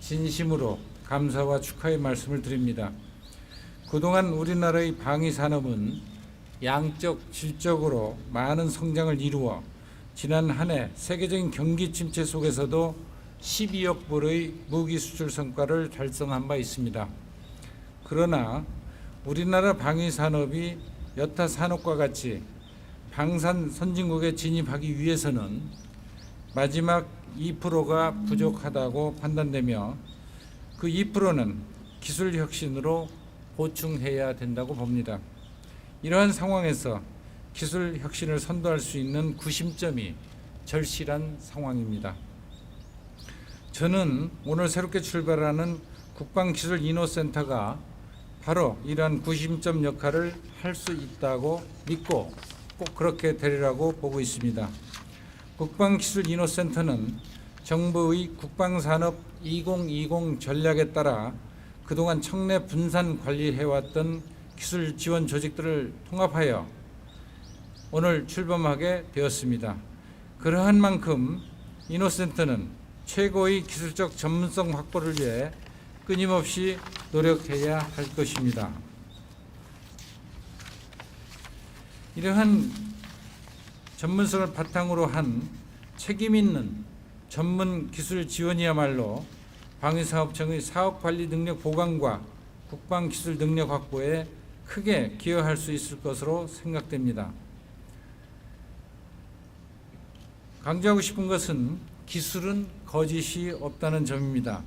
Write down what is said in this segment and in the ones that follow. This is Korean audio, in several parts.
진심으로 감사와 축하의 말씀을 드립니다. 그동안 우리나라의 방위 산업은 양적, 질적으로 많은 성장을 이루어 지난 한 해 세계적인 경기 침체 속에서도 12억 불의 무기 수출 성과를 달성한 바 있습니다. 그러나 우리나라 방위 산업이 여타 산업과 같이 방산 선진국에 진입하기 위해서는 마지막 2%가 부족하다고 판단되며 그 2%는 기술 혁신으로 보충해야 된다고 봅니다. 이러한 상황에서 기술 혁신을 선도할 수 있는 구심점이 절실한 상황입니다. 저는 오늘 새롭게 출발하는 국방기술인호센터가 바로 이러한 구심점 역할을 할 수 있다고 믿고 꼭 그렇게 되리라고 보고 있습니다. 국방기술인호센터는 정부의 국방산업 2020 전략에 따라 그동안 청내 분산 관리해왔던 기술 지원 조직들을 통합하여 오늘 출범하게 되었습니다. 그러한 만큼 인호센터는 최고의 기술적 전문성 확보를 위해 끊임없이 노력해야 할 것입니다. 이러한 전문성을 바탕으로 한 책임 있는 전문 기술 지원이야말로 방위사업청의 사업 관리 능력 보강과 국방 기술 능력 확보에 크게 기여할 수 있을 것으로 생각됩니다. 강조하고 싶은 것은 기술은 거짓이 없다는 점입니다.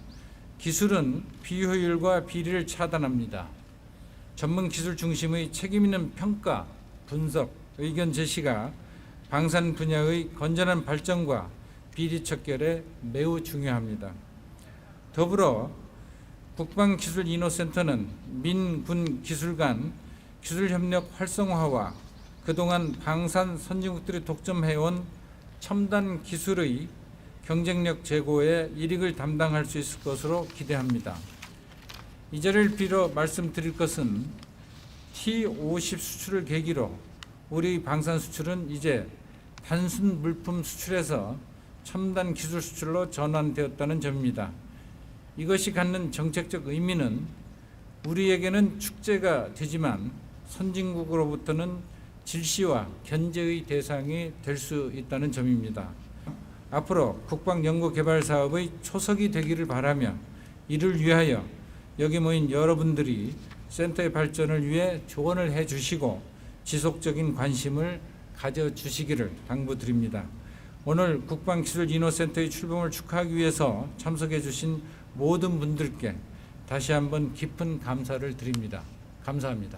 기술은 비효율과 비리를 차단합니다. 전문 기술 중심의 책임 있는 평가, 분석, 의견 제시가 방산 분야의 건전한 발전과 비리 척결에 매우 중요합니다. 더불어 국방기술인호센터는 민군 기술 간 기술협력 활성화와 그동안 방산 선진국들이 독점해온 첨단 기술의 경쟁력 제고에 일익을 담당할 수 있을 것으로 기대합니다. 이 자리를 빌어 말씀드릴 것은 T50 수출을 계기로 우리 방산 수출은 이제 단순 물품 수출에서 첨단 기술 수출로 전환되었다는 점입니다. 이것이 갖는 정책적 의미는 우리에게는 축제가 되지만 선진국으로부터는 질시와 견제의 대상이 될 수 있다는 점입니다. 앞으로 국방 연구 개발 사업의 초석이 되기를 바라며 이를 위하여 여기 모인 여러분들이 센터의 발전을 위해 조언을 해 주시고 지속적인 관심을 가져 주시기를 당부드립니다. 오늘 국방기술인호센터의 출범을 축하하기 위해서 참석해 주신 모든 분들께 다시 한번 깊은 감사를 드립니다. 감사합니다.